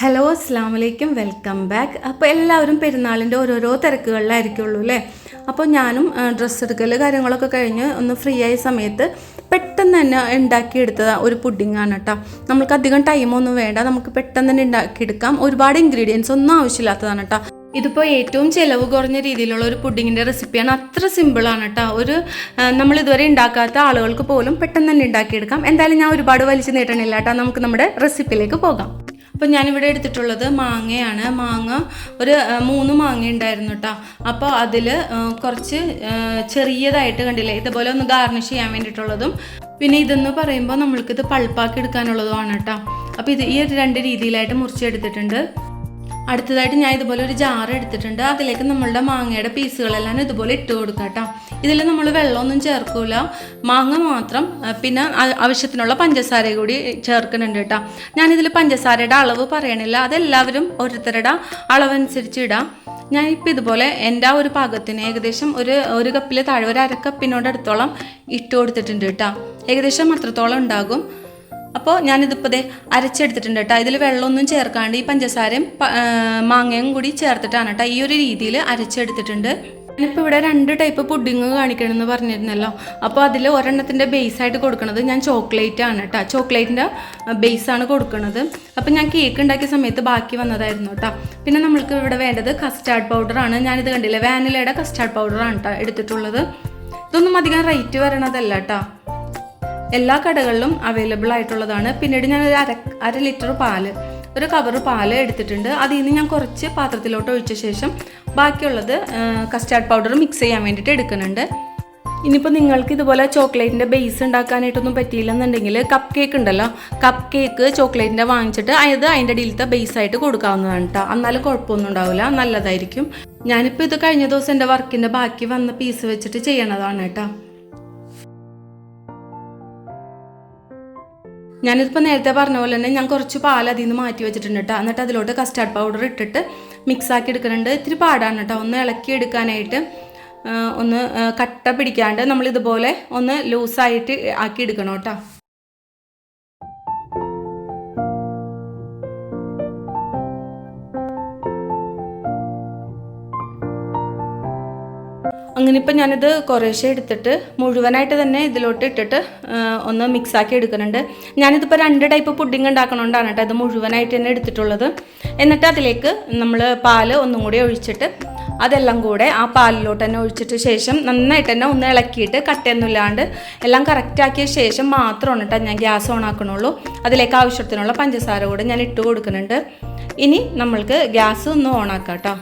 Hello അസ്സാം വലൈക്കും welcome back അപ്പോൾ എല്ലാവരും പെരുന്നാളിന്റെ ഓരോരോ തിരക്കുകളിലായിരിക്കുള്ളൂ അല്ലേ? അപ്പോൾ ഞാനും ഡ്രസ്സ് എടുക്കൽ കാര്യങ്ങളൊക്കെ കഴിഞ്ഞ് ഒന്ന് ഫ്രീ ആയ സമയത്ത് പെട്ടെന്ന് തന്നെ ഉണ്ടാക്കിയെടുത്ത ഒരു പുഡിങ്ങാണ് കേട്ടോ നമുക്ക് അധികം ടൈമൊന്നും വേണ്ട. നമുക്ക് പെട്ടെന്ന് തന്നെ ഉണ്ടാക്കിയെടുക്കാം. ഒരുപാട് ഇൻഗ്രീഡിയൻസ് ഒന്നും ആവശ്യമില്ലാത്തതാണ് കേട്ടോ ഇതിപ്പോൾ ഏറ്റവും ചിലവ് കുറഞ്ഞ രീതിയിലുള്ള ഒരു പുഡിങ്ങിന്റെ റെസിപ്പിയാണ് അത്ര സിമ്പിളാണ് കേട്ടോ ഒരു നമ്മൾ ഇതുവരെ ഉണ്ടാക്കാത്ത ആളുകൾക്ക് പോലും പെട്ടെന്ന് തന്നെ ഉണ്ടാക്കിയെടുക്കാം. എന്തായാലും ഞാൻ ഒരുപാട് വലിച്ചു നീട്ടണില്ല കേട്ടോ നമുക്ക് നമ്മുടെ റെസിപ്പിയിലേക്ക് പോകാം. അപ്പോൾ ഞാനിവിടെ എടുത്തിട്ടുള്ളത് മാങ്ങയാണ്. മാങ്ങ ഒരു മൂന്ന് മാങ്ങ ഉണ്ടായിരുന്നു കേട്ടോ അപ്പോൾ അതിൽ കുറച്ച് ചെറിയതായിട്ട് കണ്ടില്ലേ? ഇതുപോലെ ഒന്ന് ഗാർണിഷ് ചെയ്യാൻ വേണ്ടിയിട്ടുള്ളതും. പിന്നെ ഇതെന്ന് പറയുമ്പോൾ നമ്മൾക്കിത് പൾപ്പാക്കി എടുക്കാനുള്ളതുമാണ് കേട്ടോ അപ്പോൾ ഇത് ഈ രണ്ട് രീതിയിലായിട്ട് മുറിച്ചെടുത്തിട്ടുണ്ട് അടുത്തതായിട്ട് ഞാൻ ഇതുപോലെ ഒരു ജാർ എടുത്തിട്ടുണ്ട്. അതിലേക്ക് നമ്മളുടെ മാങ്ങയുടെ പീസുകളെല്ലാം ഇതുപോലെ ഇട്ട് കൊടുക്കാം കേട്ടോ ഇതിൽ നമ്മൾ വെള്ളമൊന്നും ചേർക്കൂല. മാങ്ങ മാത്രം പിന്നെ ആവശ്യത്തിനുള്ള പഞ്ചസാര കൂടി ചേർക്കുന്നുണ്ട് കേട്ടോ. ഞാനിതിൽ പഞ്ചസാരയുടെ അളവ് പറയണില്ല. അതെല്ലാവരും ഓരോരുത്തരുടെ അളവനുസരിച്ച് ഇടാം. ഞാൻ ഇപ്പം ഇതുപോലെ എന്റെ ആ ഒരു പാകത്തിന് ഏകദേശം ഒരു ഒരു കപ്പിൽ താഴെ ഒരു അര കപ്പിനോട് ഇട്ട് കൊടുത്തിട്ടുണ്ട് കേട്ടോ. ഏകദേശം അത്രത്തോളം ഉണ്ടാകും. അപ്പോൾ ഞാനിതിപ്പോൾ ദേ അരച്ചെടുത്തിട്ടുണ്ട് കേട്ടോ. ഇതിൽ വെള്ളമൊന്നും ചേർക്കാണ്ട് ഈ പഞ്ചസാരയും മാങ്ങയും കൂടി ചേർത്തിട്ടാണ് കേട്ടോ ഈ ഒരു രീതിയിൽ അരച്ചെടുത്തിട്ടുണ്ട്. ഞാനിപ്പോൾ ഇവിടെ രണ്ട് ടൈപ്പ് പുഡിങ് കാണിക്കണമെന്ന് പറഞ്ഞിരുന്നല്ലോ. അപ്പോൾ അതിൽ ഒരെണ്ണത്തിന്റെ ബേസായിട്ട് കൊടുക്കുന്നത് ഞാൻ ചോക്ലേറ്റ് ആണ് കേട്ടോ. ചോക്ലേറ്റിന്റെ ബേസാണ് കൊടുക്കുന്നത് അപ്പോൾ ഞാൻ കേക്ക് ഉണ്ടാക്കിയ സമയത്ത് ബാക്കി വന്നതായിരുന്നു കേട്ടോ. പിന്നെ നമ്മൾക്ക് ഇവിടെ വേണ്ടത് കസ്റ്റാർഡ് പൗഡറാണ് ഞാനിത് കണ്ടില്ല വാനിലയുടെ കസ്റ്റാർഡ് പൗഡറാണ് കേട്ടോ എടുത്തിട്ടുള്ളത്. ഇതൊന്നും അധികം റേറ്റ് വരണതല്ല കേട്ടോ. എല്ലാ കടകളിലും അവൈലബിൾ ആയിട്ടുള്ളതാണ്. പിന്നീട് ഞാൻ ഒരു അര അര ലിറ്റർ പാൽ ഒരു കവർ പാൽ എടുത്തിട്ടുണ്ട്. അതിൽ നിന്ന് ഞാൻ കുറച്ച് പാത്രത്തിലോട്ട് ഒഴിച്ച ശേഷം ബാക്കിയുള്ളത് കസ്റ്റാർഡ് പൗഡർ മിക്സ് ചെയ്യാൻ വേണ്ടിയിട്ട് എടുക്കുന്നുണ്ട്. ഇനിയിപ്പോൾ നിങ്ങൾക്ക് ഇതുപോലെ ചോക്ലേറ്റിന്റെ ബേസ് ഉണ്ടാക്കാനായിട്ടൊന്നും പറ്റിയില്ലെന്നുണ്ടെങ്കിൽ കപ്പ് കേക്ക് ഉണ്ടല്ലോ കപ്പ് കേക്ക് ചോക്ലേറ്റിന്റെ വാങ്ങിച്ചിട്ട് അത് അതിന്റെ അടിയിലത്തെ ബേസ് ആയിട്ട് കൊടുക്കാവുന്നതാണ് കേട്ടോ എന്നാലും കുഴപ്പമൊന്നും ഉണ്ടാവില്ല നല്ലതായിരിക്കും. ഞാനിപ്പോൾ ഇത് കഴിഞ്ഞ ദിവസം എന്റെ വർക്കിന്റെ ബാക്കി വന്ന പീസ് വെച്ചിട്ട് ചെയ്യണതാണ് കേട്ടോ ഞാനിതിപ്പോൾ നേരത്തെ പറഞ്ഞ പോലെ തന്നെ ഞാൻ കുറച്ച് പാൽ അതിൽ നിന്ന് മാറ്റി വെച്ചിട്ടുണ്ട് കേട്ടോ എന്നിട്ട് അതിലോട്ട് കസ്റ്റാർഡ് പൗഡർ ഇട്ടിട്ട് മിക്സ് ആക്കി എടുക്കുന്നുണ്ട്. ഇത്തിരി പാടാണ് കേട്ടോ ഒന്ന് ഇളക്കി എടുക്കാനായിട്ട് ഒന്ന് കട്ട പിടിക്കാണ്ട് നമ്മൾ ഇതുപോലെ ഒന്ന് ലൂസായിട്ട് ആക്കി എടുക്കണം കേട്ടോ അങ്ങനെ ഇപ്പം ഞാനിത് കുറേശ്ശെ എടുത്തിട്ട് മുഴുവനായിട്ട് തന്നെ ഇതിലോട്ട് ഇട്ടിട്ട് ഒന്ന് മിക്സാക്കി എടുക്കുന്നുണ്ട്. ഞാനിതിപ്പോൾ രണ്ട് ടൈപ്പ് പുഡിംഗ് ഉണ്ടാക്കണോണ്ടാണ് കേട്ടോ ഇത് മുഴുവനായിട്ട് തന്നെ എടുത്തിട്ടുള്ളത്. എന്നിട്ട് അതിലേക്ക് നമ്മൾ പാൽ ഒന്നും കൂടി ഒഴിച്ചിട്ട് അതെല്ലാം കൂടെ ആ പാലിലോട്ട് തന്നെ ഒഴിച്ചിട്ട് ശേഷം നന്നായിട്ട് തന്നെ ഒന്ന് ഇളക്കിയിട്ട് കട്ടയൊന്നുമില്ലാണ്ട് എല്ലാം കറക്റ്റാക്കിയ ശേഷം മാത്രമാണ് കേട്ടോ ഞാൻ ഗ്യാസ് ഓൺ ആക്കണുള്ളൂ. അതിലേക്ക് ആവശ്യത്തിനുള്ള പഞ്ചസാര കൂടെ ഞാൻ ഇട്ട് കൊടുക്കുന്നുണ്ട്. ഇനി നമ്മൾക്ക് ഗ്യാസ് ഒന്ന് ഓൺ ആക്കാം കേട്ടോ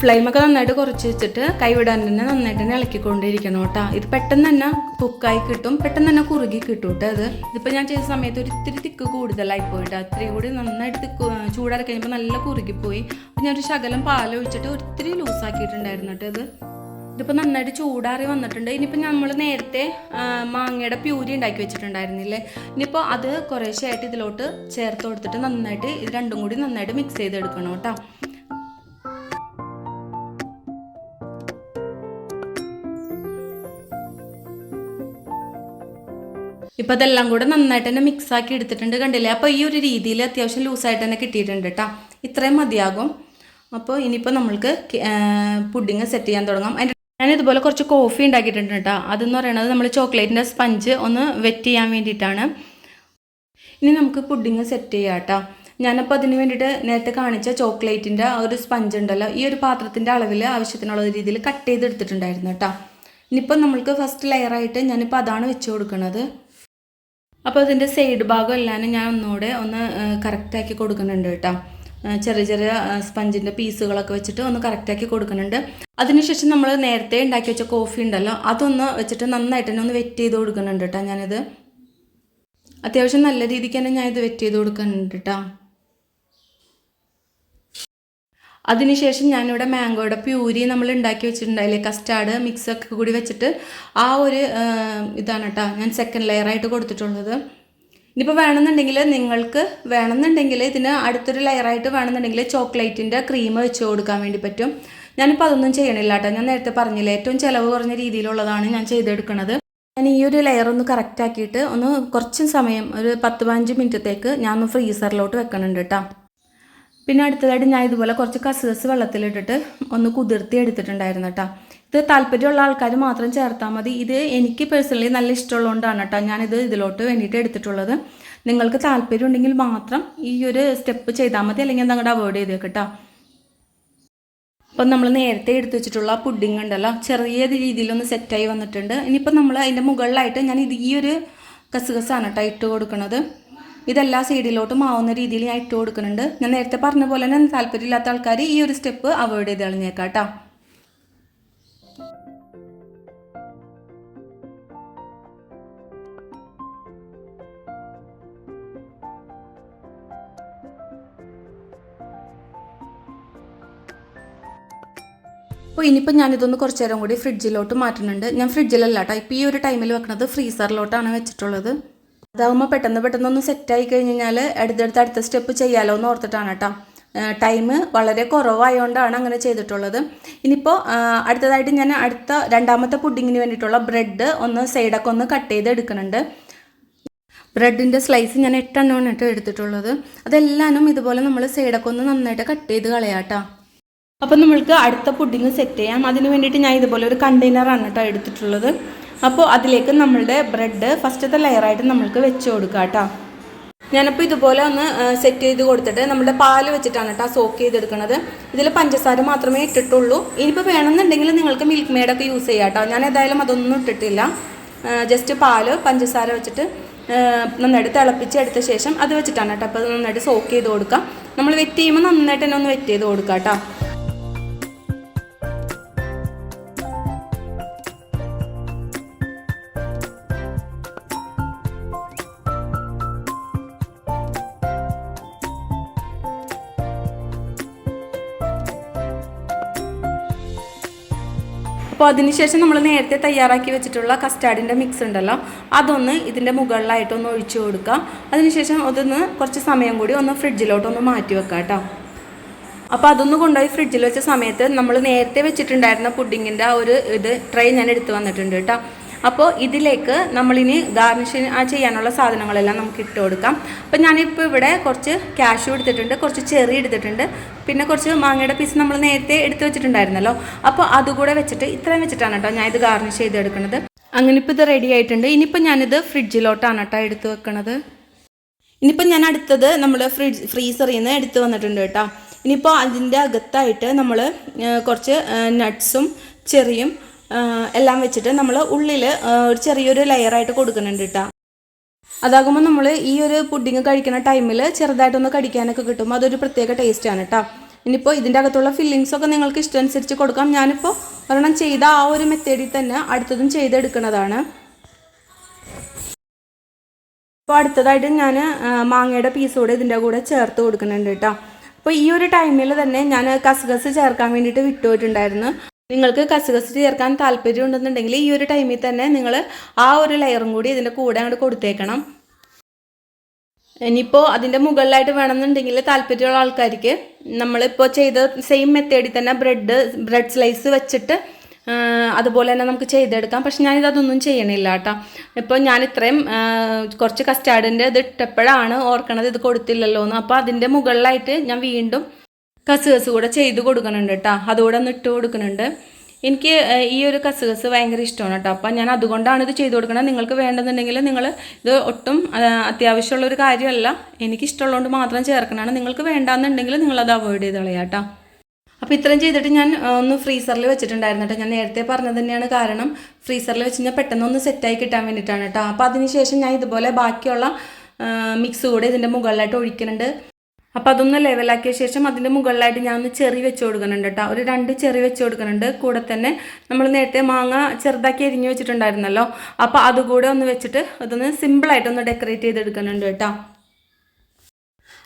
ഫ്ലെയിമൊക്കെ നന്നായിട്ട് കുറച്ച് വെച്ചിട്ട് കൈവിടാൻ തന്നെ നന്നായിട്ട് തന്നെ ഇളക്കിക്കൊണ്ടിരിക്കണം കേട്ടോ. ഇത് പെട്ടെന്ന് തന്നെ കുക്കായി കിട്ടും. പെട്ടെന്ന് തന്നെ കുറുകി കിട്ടും കേട്ടോ അത് ഇതിപ്പോൾ ഞാൻ ചെയ്ത സമയത്ത് ഒരു ഇത്തിരി തിക്ക് കൂടുതലായി പോയിട്ട് അത്രയും കൂടി നന്നായിട്ട് തിക്ക് ചൂടാറി കഴിയുമ്പോൾ നല്ല കുറുകിപ്പോയി അപ്പോൾ ഞാനൊരു ശകലം പാലൊഴിച്ചിട്ട് ഒത്തിരി ലൂസാക്കിയിട്ടുണ്ടായിരുന്നു കേട്ടോ ഇത്. ഇതിപ്പോൾ നന്നായിട്ട് ചൂടാറി വന്നിട്ടുണ്ട്. ഇനിയിപ്പോൾ നമ്മൾ നേരത്തെ മാങ്ങയുടെ പ്യൂരി ഉണ്ടാക്കി വെച്ചിട്ടുണ്ടായിരുന്നില്ലേ? ഇനിയിപ്പോൾ അത് കുറേശ്ശെയായിട്ട് ഇതിലോട്ട് ചേർത്ത് കൊടുത്തിട്ട് നന്നായിട്ട് ഇത് രണ്ടും കൂടി നന്നായിട്ട് മിക്സ് ചെയ്തെടുക്കണം കേട്ടോ. ഇപ്പം അതെല്ലാം കൂടെ നന്നായിട്ട് തന്നെ മിക്സ് ആക്കി എടുത്തിട്ടുണ്ട് കണ്ടില്ലേ? അപ്പോൾ ഈ ഒരു രീതിയിൽ അത്യാവശ്യം ലൂസായിട്ട് തന്നെ കിട്ടിയിട്ടുണ്ട് കേട്ടോ ഇത്രയും മതിയാകും. അപ്പോൾ ഇനിയിപ്പോൾ നമ്മൾക്ക് പുഡിങ് സെറ്റ് ചെയ്യാൻ തുടങ്ങാം. അതിന്റെ ഞാൻ ഇതുപോലെ കുറച്ച് കോഫി ഉണ്ടാക്കിയിട്ടുണ്ട് കേട്ടോ അതെന്ന് പറയുന്നത് നമ്മൾ ചോക്ലേറ്റിന്റെ സ്പഞ്ച് ഒന്ന് വെറ്റ് ചെയ്യാൻ വേണ്ടിയിട്ടാണ്. ഇനി നമുക്ക് പുഡിങ് സെറ്റ് ചെയ്യാം കേട്ടോ ഞാനപ്പോൾ അതിന് വേണ്ടിയിട്ട് നേരത്തെ കാണിച്ച ചോക്ലേറ്റിന്റെ ഒരു സ്പഞ്ച് ഉണ്ടല്ലോ ഈ ഒരു പാത്രത്തിന്റെ അളവിൽ ആവശ്യത്തിനുള്ള രീതിയിൽ കട്ട് ചെയ്ത് ചെയ്തെടുത്തിട്ടുണ്ടായിരുന്നു കേട്ടോ ഇനിയിപ്പോൾ നമ്മൾക്ക് ഫസ്റ്റ് ലെയറായിട്ട് ഞാനിപ്പോൾ അതാണ് വെച്ച് കൊടുക്കുന്നത് അപ്പോൾ അതിന്റെ സൈഡ് ഭാഗം എല്ലാം ഞാൻ ഒന്നുകൂടെ ഒന്ന് കറക്റ്റാക്കി കൊടുക്കുന്നുണ്ട് കേട്ടോ. ചെറിയ ചെറിയ സ്പഞ്ചിന്റെ പീസുകളൊക്കെ വെച്ചിട്ട് ഒന്ന് കറക്റ്റാക്കി കൊടുക്കുന്നുണ്ട്. അതിനുശേഷം നമ്മൾ നേരത്തെ ഉണ്ടാക്കി വെച്ച കോഫി ഉണ്ടല്ലോ അതൊന്ന് വെച്ചിട്ട് നന്നായിട്ട് തന്നെ ഒന്ന് വെറ്റ് ചെയ്ത് കൊടുക്കുന്നുണ്ട് കേട്ടോ ഞാനിത്. അത്യാവശ്യം നല്ല രീതിക്ക് തന്നെ ഞാൻ ഇത് വെറ്റ് ചെയ്ത് കൊടുക്കുന്നുണ്ട് കേട്ടോ. അതിനുശേഷം ഞാനിവിടെ മാംഗോയുടെ പ്യൂരി നമ്മൾ ഉണ്ടാക്കി വെച്ചിട്ടുണ്ടായില്ലേ കസ്റ്റാർഡ് മിക്സൊക്കെ കൂടി വെച്ചിട്ട് ആ ഒരു ഇതാണ് കേട്ടോ ഞാൻ സെക്കൻഡ് ലെയറായിട്ട് കൊടുത്തിട്ടുള്ളത്. ഇനിയിപ്പോൾ വേണമെന്നുണ്ടെങ്കിൽ നിങ്ങൾക്ക് വേണമെന്നുണ്ടെങ്കിൽ ഇതിന് അടുത്തൊരു ലെയറായിട്ട് വേണമെന്നുണ്ടെങ്കിൽ ചോക്ലേറ്റിന്റെ ക്രീം വെച്ച് കൊടുക്കാൻ വേണ്ടി പറ്റും. ഞാനിപ്പോൾ അതൊന്നും ചെയ്യണില്ല കേട്ടോ ഞാൻ നേരത്തെ പറഞ്ഞില്ല ഏറ്റവും ചിലവ് കുറഞ്ഞ രീതിയിലുള്ളതാണ് ഞാൻ ചെയ്തെടുക്കുന്നത് ഞാൻ ഈ ഒരു ലെയർ ഒന്ന് കറക്റ്റ് ആക്കിയിട്ട് ഒന്ന് കുറച്ച് സമയം ഒരു പത്ത് പതിനഞ്ച് മിനിറ്റത്തേക്ക് ഞാൻ ഒന്ന് ഫ്രീസറിലോട്ട് വെക്കണുണ്ട് കേട്ടോ പിന്നെ അടുത്തതായിട്ട് ഞാൻ ഇതുപോലെ കുറച്ച് കസുകസ് വെള്ളത്തിലിട്ടിട്ട് ഒന്ന് കുതിർത്തി എടുത്തിട്ടുണ്ടായിരുന്നു കേട്ടോ ഇത് താല്പര്യമുള്ള ആൾക്കാർ മാത്രം ചേർത്താൽ മതി. ഇത് എനിക്ക് പേഴ്സണലി നല്ല ഇഷ്ടമുള്ളതുകൊണ്ടാണ് കേട്ടോ ഞാനിത് ഇതിലോട്ട് വേണ്ടിയിട്ട് എടുത്തിട്ടുള്ളത്. നിങ്ങൾക്ക് താല്പര്യം ഉണ്ടെങ്കിൽ മാത്രം ഈ ഒരു സ്റ്റെപ്പ് ചെയ്താൽ മതി. അല്ലെങ്കിൽ അതങ്ങോട്ട് അവോയ്ഡ് ചെയ്തേക്ക് കേട്ടോ അപ്പം നമ്മൾ നേരത്തെ എടുത്തു വെച്ചിട്ടുള്ള പുഡിംഗ് ഉണ്ടല്ലോ. ചെറിയ രീതിയിലൊന്ന് സെറ്റായി വന്നിട്ടുണ്ട്. ഇനിയിപ്പോൾ നമ്മൾ അതിന്റെ മുകളിലായിട്ട് ഞാൻ ഇത് ഈ ഒരു കസുകസാണ് കേട്ടോ ഇട്ട് കൊടുക്കുന്നത് ഇതെല്ലാ സൈഡിലോട്ടും ആവുന്ന രീതിയിൽ ഞാൻ ഇട്ട് കൊടുക്കുന്നുണ്ട്. ഞാൻ നേരത്തെ പറഞ്ഞ പോലെ തന്നെ താല്പര്യമില്ലാത്ത ആൾക്കാർ ഈ ഒരു സ്റ്റെപ്പ് അവോയ്ഡ് ചെയ്ത് കളഞ്ഞേക്കാം കേട്ടോ അപ്പോൾ ഇനിയിപ്പോൾ ഞാനിതൊന്ന് കുറച്ച് നേരം കൂടി ഫ്രിഡ്ജിലോട്ട് മാറ്റുന്നുണ്ട്. ഞാൻ ഫ്രിഡ്ജിലല്ല കേട്ടോ ഇപ്പോൾ ഈ ഒരു ടൈമിൽ വെക്കുന്നത് ഫ്രീസറിലോട്ടാണ് വെച്ചിട്ടുള്ളത്. അതാകുമ്പോൾ പെട്ടെന്ന് പെട്ടെന്ന് ഒന്ന് സെറ്റായി കഴിഞ്ഞ് കഴിഞ്ഞാൽ അടുത്തടുത്ത് അടുത്ത സ്റ്റെപ്പ് ചെയ്യാലോ എന്ന് ഓർത്തിട്ടാണ് കേട്ടോ ടൈം വളരെ കുറവായതുകൊണ്ടാണ് അങ്ങനെ ചെയ്തിട്ടുള്ളത്. ഇനിയിപ്പോൾ അടുത്തതായിട്ട് ഞാൻ അടുത്ത രണ്ടാമത്തെ പുഡിങ്ങിന് വേണ്ടിയിട്ടുള്ള ബ്രെഡ് ഒന്ന് സൈഡൊക്കെ ഒന്ന് കട്ട് ചെയ്ത് എടുക്കുന്നുണ്ട്. ബ്രെഡിന്റെ സ്ലൈസ് ഞാൻ എട്ടെണ്ണമാണ് കേട്ടോ എടുത്തിട്ടുള്ളത്. അതെല്ലാനും ഇതുപോലെ നമ്മൾ സൈഡൊക്കെ ഒന്ന് നന്നായിട്ട് കട്ട് ചെയ്ത് കളയാട്ടോ അപ്പം നമ്മൾക്ക് അടുത്ത പുഡിങ് സെറ്റ് ചെയ്യാം. അതിന് വേണ്ടിയിട്ട് ഞാൻ ഇതുപോലെ ഒരു കണ്ടെയ്നറാണ് കേട്ടോ എടുത്തിട്ടുള്ളത്. അപ്പോൾ അതിലേക്ക് നമ്മളുടെ ബ്രെഡ് ഫസ്റ്റത്തെ ലെയറായിട്ട് നമ്മൾക്ക് വെച്ച് കൊടുക്കാം കേട്ടോ ഞാനിപ്പോൾ ഇതുപോലെ ഒന്ന് സെറ്റ് ചെയ്ത് കൊടുത്തിട്ട് നമ്മുടെ പാൽ വെച്ചിട്ടാണ് കേട്ടോ സോക്ക് ചെയ്തെടുക്കുന്നത് ഇതിൽ പഞ്ചസാര മാത്രമേ ഇട്ടിട്ടുള്ളൂ. ഇനിയിപ്പോൾ വേണമെന്നുണ്ടെങ്കിൽ നിങ്ങൾക്ക് മിൽക്ക് മെയ്ഡൊക്കെ യൂസ് ചെയ്യാം കേട്ടോ ഞാൻ ഏതായാലും അതൊന്നും ഇട്ടിട്ടില്ല. ജസ്റ്റ് പാൽ പഞ്ചസാര വെച്ചിട്ട് നന്നായിട്ട് തിളപ്പിച്ച് എടുത്ത ശേഷം അത് വെച്ചിട്ടാണ് കേട്ടോ അപ്പോൾ അത് നന്നായിട്ട് സോക്ക് ചെയ്ത് കൊടുക്കാം. നമ്മൾ വെറ്റ് ചെയ്യുമ്പോൾ നന്നായിട്ട് തന്നെ ഒന്ന് വെറ്റ് ചെയ്ത് കൊടുക്കാം കേട്ടോ അപ്പോൾ അതിനുശേഷം നമ്മൾ നേരത്തെ തയ്യാറാക്കി വെച്ചിട്ടുള്ള കസ്റ്റാർഡിന്റെ മിക്സ് ഉണ്ടല്ലോ അതൊന്ന് ഇതിന്റെ മുകളിലായിട്ടൊന്ന് ഒഴിച്ചു കൊടുക്കുക അതിനുശേഷം അതൊന്ന് കുറച്ച് സമയം കൂടി ഒന്ന് ഫ്രിഡ്ജിലോട്ടൊന്ന് മാറ്റി വെക്കാം കേട്ടോ അപ്പോൾ അതൊന്ന് കൊണ്ടുപോയി ഫ്രിഡ്ജിൽ വെച്ച സമയത്ത് നമ്മൾ നേരത്തെ വെച്ചിട്ടുണ്ടായിരുന്ന പുഡിങ്ങിന്റെ ആ ഒരു ഇത് ട്രൈ ഞാൻ എടുത്തു വന്നിട്ടുണ്ട് കേട്ടോ അപ്പോൾ ഇതിലേക്ക് നമ്മളിനി ഗാർണിഷ് ചെയ്യാനുള്ള സാധനങ്ങളെല്ലാം നമുക്ക് ഇട്ട് കൊടുക്കാം. അപ്പോൾ ഞാനിപ്പോൾ ഇവിടെ കുറച്ച് കാഷു എടുത്തിട്ടുണ്ട് കുറച്ച് ചെറി എടുത്തിട്ടുണ്ട്. പിന്നെ കുറച്ച് മാങ്ങയുടെ പീസ് നമ്മൾ നേരത്തെ എടുത്തു വെച്ചിട്ടുണ്ടായിരുന്നല്ലോ. അപ്പോൾ അതുകൂടെ വെച്ചിട്ട് ഇത്രയും വെച്ചിട്ടാണ് കേട്ടോ ഞാൻ ഇത് ഗാർണിഷ് ചെയ്തെടുക്കുന്നത്. അങ്ങനെ ഇപ്പോൾ ഇത് റെഡി ആയിട്ടുണ്ട്. ഇനിയിപ്പോൾ ഞാനിത് ഫ്രിഡ്ജിലോട്ടാണ് കേട്ടോ എടുത്തു വെക്കണത്. ഇനിയിപ്പോൾ ഞാൻ അടുത്തത് നമ്മൾ ഫ്രിഡ്ജ് ഫ്രീസറിൽ നിന്ന് എടുത്തു വന്നിട്ടുണ്ട് കേട്ടോ. ഇനിയിപ്പോൾ അതിന്റെ അകത്തായിട്ട് നമ്മൾ കുറച്ച് നട്ട്സും ചെറിയും എല്ലാം വെച്ചിട്ട് നമ്മൾ ഉള്ളിൽ ഒരു ചെറിയൊരു ലെയറായിട്ട് കൊടുക്കുന്നുണ്ട് കേട്ടോ അതാകുമ്പോൾ നമ്മൾ ഈ ഒരു പുഡിങ് കഴിക്കുന്ന ടൈമിൽ ചെറുതായിട്ടൊന്ന് കടിക്കാനൊക്കെ കിട്ടും അതൊരു പ്രത്യേക ടേസ്റ്റാണ് കേട്ടോ ഇനിയിപ്പോൾ ഇതിന്റെ അകത്തുള്ള ഫില്ലിങ്സൊക്കെ നിങ്ങൾക്ക് ഇഷ്ടമനുസരിച്ച് കൊടുക്കാം. ഞാനിപ്പോൾ ഒരെണ്ണം ചെയ്ത ആ ഒരു മെത്തേഡിൽ തന്നെ അടുത്തതും ചെയ്തെടുക്കുന്നതാണ്. അപ്പോൾ അടുത്തതായിട്ട് ഞാൻ മാങ്ങയുടെ പീസ് കൂടെ ഇതിന്റെ കൂടെ ചേർത്ത് കൊടുക്കുന്നുണ്ട് കേട്ടോ അപ്പോൾ ഈ ഒരു ടൈമിൽ തന്നെ ഞാൻ കസ്ഗസ് ചേർക്കാൻ വേണ്ടിയിട്ട് വിട്ടുപോയിട്ടുണ്ടായിരുന്നു. നിങ്ങൾക്ക് കസുകസ് ചേർക്കാൻ താല്പര്യം ഉണ്ടെന്നുണ്ടെങ്കിൽ ഈ ഒരു ടൈമിൽ തന്നെ നിങ്ങൾ ആ ഒരു ലെയറും കൂടി ഇതിന്റെ കൂടെ അങ്ങോട്ട് കൊടുത്തേക്കണം. ഇനിയിപ്പോൾ അതിന്റെ മുകളിലായിട്ട് വേണമെന്നുണ്ടെങ്കിൽ താല്പര്യമുള്ള ആൾക്കാർക്ക് നമ്മളിപ്പോൾ ചെയ്ത സെയിം മെത്തേഡിൽ തന്നെ ബ്രെഡ് ബ്രെഡ് സ്ലൈസ് വെച്ചിട്ട് അതുപോലെ തന്നെ നമുക്ക് ചെയ്തെടുക്കാം. പക്ഷെ ഞാനിത് അതൊന്നും ചെയ്യണില്ല കേട്ടോ. ഇപ്പോൾ ഞാൻ ഇത്രയും കുറച്ച് കസ്റ്റാർഡിന്റെ ഇത് ഇട്ടപ്പോഴാണ് ഓർക്കണത് ഇത് കൊടുത്തില്ലല്ലോ എന്ന് അപ്പോൾ അതിന്റെ മുകളിലായിട്ട് ഞാൻ വീണ്ടും കസുകസ് കൂടെ ചെയ്ത് കൊടുക്കുന്നുണ്ട് കേട്ടോ അതുകൂടെ ഒന്ന് ഇട്ട് കൊടുക്കുന്നുണ്ട്. എനിക്ക് ഈ ഒരു കസുകസ് ഭയങ്കര ഇഷ്ടമാണ് കേട്ടോ അപ്പം ഞാൻ അതുകൊണ്ടാണ് ഇത് ചെയ്ത് കൊടുക്കുന്നത് നിങ്ങൾക്ക് വേണ്ടെന്നുണ്ടെങ്കിൽ നിങ്ങൾ ഇത് ഒട്ടും അത്യാവശ്യമുള്ള ഒരു കാര്യമല്ല. എനിക്ക് ഇഷ്ടമുള്ളതുകൊണ്ട് മാത്രം ചേർക്കണതാണ്. നിങ്ങൾക്ക് വേണ്ടാന്നുണ്ടെങ്കിൽ നിങ്ങളത് അവോയ്ഡ് ചെയ്ത് കളയാം കേട്ടോ അപ്പോൾ ഇത്രയും ചെയ്തിട്ട് ഞാൻ ഒന്ന് ഫ്രീസറിൽ വെച്ചിട്ടുണ്ടായിരുന്നു കേട്ടോ ഞാൻ നേരത്തെ പറഞ്ഞത് തന്നെയാണ് കാരണം ഫ്രീസറിൽ വെച്ച് കഴിഞ്ഞാൽ പെട്ടെന്ന് ഒന്ന് സെറ്റായി കിട്ടാൻ വേണ്ടിയിട്ടാണ് കേട്ടോ അപ്പോൾ അതിനുശേഷം ഞാൻ ഇതുപോലെ ബാക്കിയുള്ള മിക്സ് കൂടെ ഇതിന്റെ മുകളിലായിട്ട് ഒഴിക്കുന്നുണ്ട്. അപ്പോൾ അതൊന്ന് ലെവലാക്കിയ ശേഷം അതിന്റെ മുകളിലായിട്ട് ഞാൻ ഒന്ന് ചെറി വെച്ച് കൊടുക്കുന്നുണ്ട് കേട്ടോ ഒരു രണ്ട് ചെറി വെച്ച് കൊടുക്കുന്നുണ്ട്. കൂടെ തന്നെ നമ്മൾ നേരത്തെ മാങ്ങ ചെറുതാക്കി അരിഞ്ഞു വെച്ചിട്ടുണ്ടായിരുന്നല്ലോ. അപ്പോൾ അതുകൂടെ ഒന്ന് വെച്ചിട്ട് അതൊന്ന് സിമ്പിളായിട്ടൊന്ന് ഡെക്കറേറ്റ് ചെയ്തെടുക്കുന്നുണ്ട് കേട്ടോ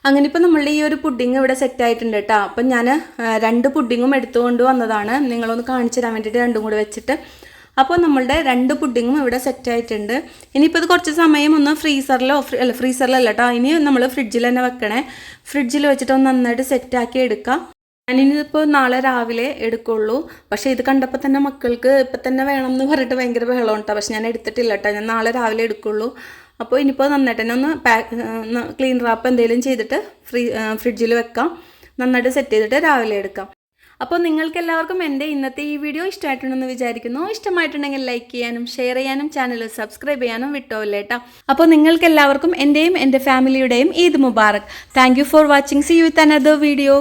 അങ്ങനെ ഇപ്പോൾ നമ്മളുടെ ഈ ഒരു പുഡിങ് ഇവിടെ സെറ്റ് ആയിട്ടുണ്ട് കേട്ടോ അപ്പം ഞാൻ രണ്ട് പുഡിങ്ങും എടുത്തുകൊണ്ട് വന്നതാണ്. നിങ്ങളൊന്ന് കാണിച്ചു തരാൻ വേണ്ടിയിട്ട് രണ്ടും കൂടെ വെച്ചിട്ട് അപ്പോൾ നമ്മളുടെ രണ്ട് പുഡിങ്ങും ഇവിടെ സെറ്റ് ആയിട്ടുണ്ട്. ഇനിയിപ്പോൾ ഇത് കുറച്ച് സമയം ഒന്ന് ഫ്രീസറിലോ അല്ല ഫ്രീസറിലല്ല കേട്ടോ ഇനി നമ്മൾ ഫ്രിഡ്ജിൽ തന്നെ വെക്കണേ. ഫ്രിഡ്ജിൽ വെച്ചിട്ട് ഒന്ന് നന്നായിട്ട് സെറ്റാക്കി എടുക്കാം. ഞാനിനിപ്പോൾ നാളെ രാവിലെ എടുക്കുള്ളൂ. പക്ഷേ ഇത് കണ്ടപ്പോൾ തന്നെ മക്കൾക്ക് ഇപ്പം തന്നെ വേണം എന്ന് പറഞ്ഞിട്ട് ഭയങ്കര ബഹളം കേട്ടോ പക്ഷെ ഞാൻ എടുത്തിട്ടില്ല കേട്ടോ ഞാൻ നാളെ രാവിലെ എടുക്കുള്ളൂ. അപ്പോൾ ഇനിയിപ്പോൾ നന്നായിട്ട് തന്നെ ഒന്ന് പാക്ക് ക്ലീൻ റാപ്പ് എന്തെങ്കിലും ചെയ്തിട്ട് ഫ്രീ ഫ്രിഡ്ജിൽ വെക്കാം. നന്നായിട്ട് സെറ്റ് ചെയ്തിട്ട് രാവിലെ എടുക്കാം. അപ്പോൾ നിങ്ങൾക്ക് എല്ലാവർക്കും എന്റെ ഇന്നത്തെ ഈ വീഡിയോ ഇഷ്ടമായിട്ടുണ്ടെന്ന് വിചാരിക്കുന്നു. ഇഷ്ടമായിട്ടുണ്ടെങ്കിൽ ലൈക്ക് ചെയ്യാനും ഷെയർ ചെയ്യാനും ചാനൽ സബ്സ്ക്രൈബ് ചെയ്യാനും വിട്ടോല്ലേ കേട്ടോ അപ്പോൾ നിങ്ങൾക്ക് എല്ലാവർക്കും എന്റെയും എന്റെ ഫാമിലിയുടെയും Eid Mubarak. Thank for watching see you with another video